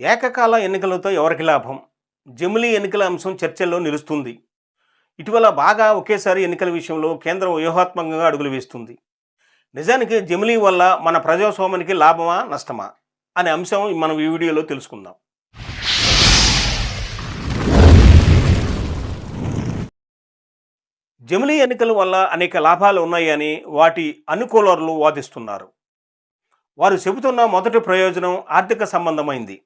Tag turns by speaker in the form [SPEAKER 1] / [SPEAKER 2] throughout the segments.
[SPEAKER 1] ఏకకాల ఎన్నికలతో ఎవరికి లాభం? జమిలీ ఎన్నికల అంశం చర్చల్లో నిలుస్తుంది. ఇటీవల బాగా ఒకేసారి ఎన్నికల విషయంలో కేంద్రం వ్యూహాత్మకంగా అడుగులు వేస్తుంది. నిజానికి జమిలీ వల్ల మన ప్రజాస్వామ్యానికి లాభమా నష్టమా? అనే అంశం మనం ఈ వీడియోలో తెలుసుకుందాం. జమిలీ ఎన్నికల వల్ల అనేక లాభాలు ఉన్నాయని వాటి అనుకూలర్లు వాదిస్తున్నారు. వారు చెబుతున్న మొదటి ప్రయోజనం ఆర్థిక సంబంధమైంది.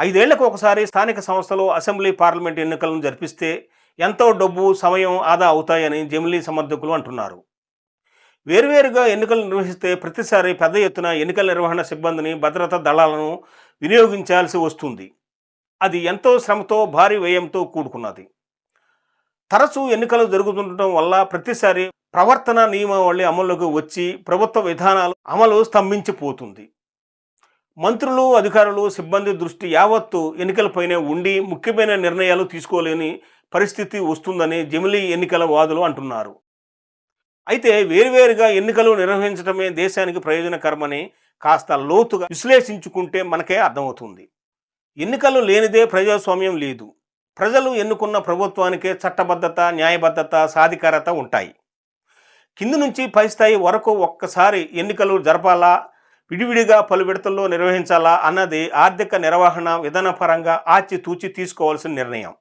[SPEAKER 1] ఐదేళ్ళకు ఒకసారి స్థానిక సంస్థలు అసెంబ్లీ పార్లమెంట్ ఎన్నికలను జరిపిస్తే ఎంతో డబ్బు సమయం ఆదా అవుతాయని జమిలీ సమర్థకులు అంటున్నారు. వేరువేరుగా ఎన్నికలు నిర్వహిస్తే ప్రతిసారి పెద్ద ఎత్తున ఎన్నికల నిర్వహణ సిబ్బందిని భద్రతా దళాలను వినియోగించాల్సి వస్తుంది. అది ఎంతో శ్రమతో భారీ వ్యయంతో కూడుకున్నది. తరచూ ఎన్నికలు జరుగుతుండటం వల్ల ప్రతిసారి ప్రవర్తన నియమావళి అమల్లోకి వచ్చి ప్రభుత్వ విధానాలు అమలు స్తంభించిపోతుంది. మంత్రులు అధికారులు సిబ్బంది దృష్టి యావత్తు ఎన్నికలపైనే ఉండి ముఖ్యమైన నిర్ణయాలు తీసుకోలేని పరిస్థితి వస్తుందని జమిలీ ఎన్నికల వాదులు అంటున్నారు. అయితే వేరువేరుగా ఎన్నికలు నిర్వహించడమే దేశానికి ప్రయోజనకరమని కాస్త లోతుగా విశ్లేషించుకుంటే మనకే అర్థమవుతుంది. ఎన్నికలు లేనిదే ప్రజాస్వామ్యం లేదు. ప్రజలు ఎన్నుకున్న ప్రభుత్వానికే చట్టబద్ధత న్యాయబద్ధత సాధికారత ఉంటాయి. కింది నుంచి పై స్థాయి వరకు ఒక్కసారి ఎన్నికలు జరపాలా విడివిడిగా పలు విడతల్లో నిర్వహించాలా అన్నది ఆర్థిక నిర్వహణ విధానపరంగా ఆచితూచి తీసుకోవాల్సిన నిర్ణయం.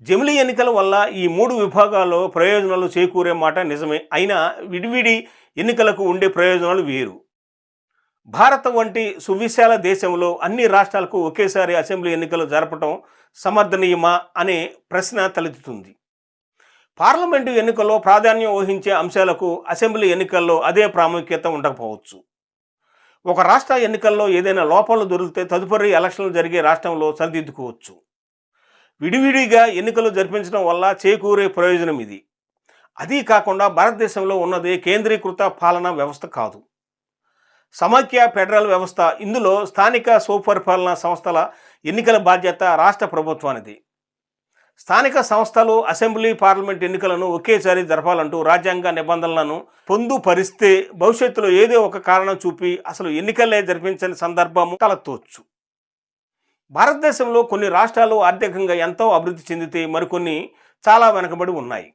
[SPEAKER 1] జమిలీ ఎన్నికల వల్ల ఈ మూడు విభాగాల్లో ప్రయోజనాలు చేకూరే మాట నిజమే. అయినా విడివిడి ఎన్నికలకు ఉండే ప్రయోజనాలు వేరు. భారత వంటి సువిశాల దేశంలో అన్ని రాష్ట్రాలకు ఒకేసారి అసెంబ్లీ ఎన్నికలు జరపడం సమర్థనీయమా అనే ప్రశ్న తలెత్తుతుంది. పార్లమెంటు ఎన్నికల్లో ప్రాధాన్యం వహించే అంశాలకు అసెంబ్లీ ఎన్నికల్లో అదే ప్రాముఖ్యత ఉండకపోవచ్చు. ఒక రాష్ట్ర ఎన్నికల్లో ఏదైనా లోపాలు దొరికితే తదుపరి ఎలక్షన్లు జరిగే రాష్ట్రంలో సరిదిద్దుకోవచ్చు. విడివిడిగా ఎన్నికలు జరిపించడం వల్ల చేకూరే ప్రయోజనం ఇది. అదీ కాకుండా భారతదేశంలో ఉన్నది కేంద్రీకృత పాలనా వ్యవస్థ కాదు. సమాఖ్య ఫెడరల్ వ్యవస్థ ఇందులో స్థానిక స్వపరిపాలనా సంస్థల ఎన్నికల బాధ్యత రాష్ట్ర ప్రభుత్వానిది. స్థానిక సంస్థలు అసెంబ్లీ పార్లమెంట్ ఎన్నికలను ఒకేసారి జరపాలంటూ రాజ్యాంగ నిబంధనలను పొందుపరిస్తే భవిష్యత్తులో ఏదో ఒక కారణం చూపి అసలు ఎన్నికలే జరిపించని సందర్భం తలెత్తవచ్చు భారతదేశంలో కొన్ని రాష్ట్రాలు ఆర్థికంగా ఎంతో అభివృద్ధి చెందితే మరికొన్ని చాలా వెనుకబడి ఉన్నాయి.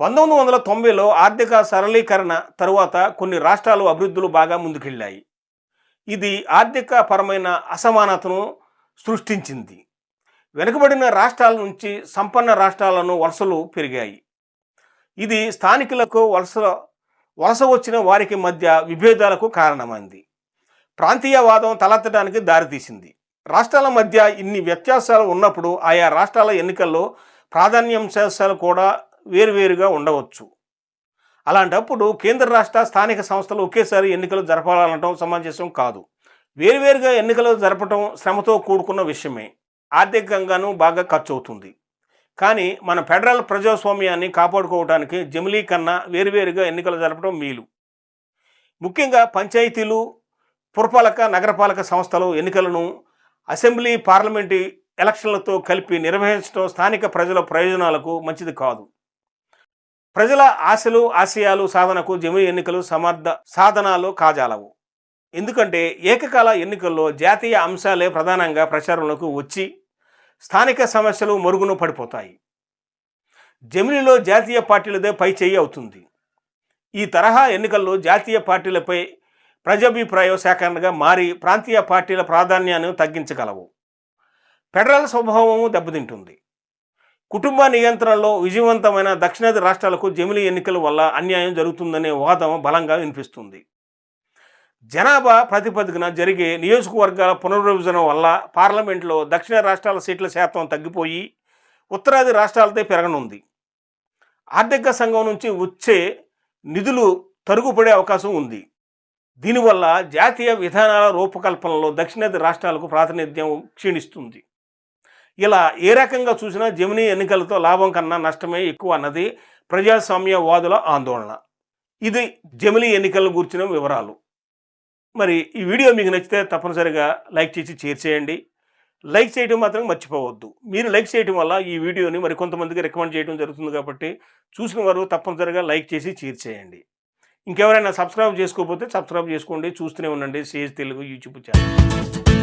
[SPEAKER 1] పంతొమ్మిది వందల తొంభైలో ఆర్థిక సరళీకరణ తరువాత కొన్ని రాష్ట్రాలు అభివృద్ధులు బాగా ముందుకెళ్ళాయి. ఇది ఆర్థిక పరమైన అసమానతను సృష్టించింది. వెనుకబడిన రాష్ట్రాల నుంచి సంపన్న రాష్ట్రాలను వలసలు పెరిగాయి. ఇది స్థానికులకు వలస వలస వచ్చిన వారికి మధ్య విభేదాలకు కారణమైంది. ప్రాంతీయవాదం తలెత్తడానికి దారితీసింది. రాష్ట్రాల మధ్య ఇన్ని వ్యత్యాసాలు ఉన్నప్పుడు ఆయా రాష్ట్రాల ఎన్నికల్లో ప్రాధాన్యాంశాలు కూడా వేరువేరుగా ఉండవచ్చు. అలాంటప్పుడు కేంద్ర రాష్ట్ర స్థానిక సంస్థలు ఒకేసారి ఎన్నికలు జరపాలనటం సమంజసం కాదు. వేరువేరుగా ఎన్నికలు జరపటం శ్రమతో కూడుకున్న విషయమే. ఆర్థికంగానూ బాగా ఖర్చు అవుతుంది కానీ మన ఫెడరల్ ప్రజాస్వామ్యాన్ని కాపాడుకోవడానికి జమిలీ కన్నా వేరువేరుగా ఎన్నికలు జరపడం మేలు. ముఖ్యంగా పంచాయతీలు పురపాలక నగరపాలక సంస్థలు ఎన్నికలను అసెంబ్లీ పార్లమెంటు ఎలక్షన్లతో కలిపి నిర్వహించడం స్థానిక ప్రజల ప్రయోజనాలకు మంచిది కాదు. ప్రజల ఆశలు ఆశయాలు సాధనకు జమిలీ ఎన్నికలు సమర్థ సాధనాలు కాజాలవు. ఎందుకంటే ఏకకాల ఎన్నికల్లో జాతీయ అంశాలే ప్రధానంగా ప్రచారంలోకి వచ్చి స్థానిక సమస్యలు మరుగున పడిపోతాయి. జమిలీలో జాతీయ పార్టీలదే పై చేయి అవుతుంది. ఈ తరహా ఎన్నికల్లో జాతీయ పార్టీలపై ప్రజాభిప్రాయ సేకరణగా మారి ప్రాంతీయ పార్టీల ప్రాధాన్యాన్ని తగ్గించగలవు. ఫెడరల్ స్వభావము దెబ్బతింటుంది. కుటుంబ నియంత్రణలో విజయవంతమైన దక్షిణాది రాష్ట్రాలకు జమిలీ ఎన్నికల వల్ల అన్యాయం జరుగుతుందనే వాదం బలంగా వినిపిస్తుంది. జనాభా ప్రాతిపదికన జరిగే నియోజకవర్గాల పునర్విభజన వల్ల పార్లమెంట్లో దక్షిణ రాష్ట్రాల సీట్ల శాతం తగ్గిపోయి ఉత్తరాది రాష్ట్రాలతో పెరగనుంది. ఆర్థిక సంఘం నుంచి వచ్చే నిధులు తరుగుపడే అవకాశం ఉంది. దీనివల్ల జాతీయ విధానాల రూపకల్పనలో దక్షిణాది రాష్ట్రాలకు ప్రాతినిధ్యం క్షీణిస్తుంది. ఇలా ఏ రకంగా చూసినా జమినీ ఎన్నికలతో లాభం కన్నా నష్టమే ఎక్కువ అన్నది ప్రజాస్వామ్యవాదుల ఆందోళన. ఇది జమిలీ ఎన్నికల గురించిన వివరాలు. మరి ఈ వీడియో మీకు నచ్చితే తప్పనిసరిగా లైక్ చేసి షేర్ చేయండి. లైక్ చేయడం మాత్రం మర్చిపోవద్దు. మీరు లైక్ చేయడం వల్ల ఈ వీడియోని మరి కొంతమందికి రికమెండ్ చేయడం జరుగుతుంది కాబట్టి చూసిన వారు తప్పనిసరిగా లైక్ చేసి షేర్ చేయండి. ఇంకెవరైనా సబ్స్క్రైబ్ చేసుకోకపోతే సబ్స్క్రైబ్ చేసుకోండి. చూస్తూనే ఉండండి. Sage Telugu YouTube channel.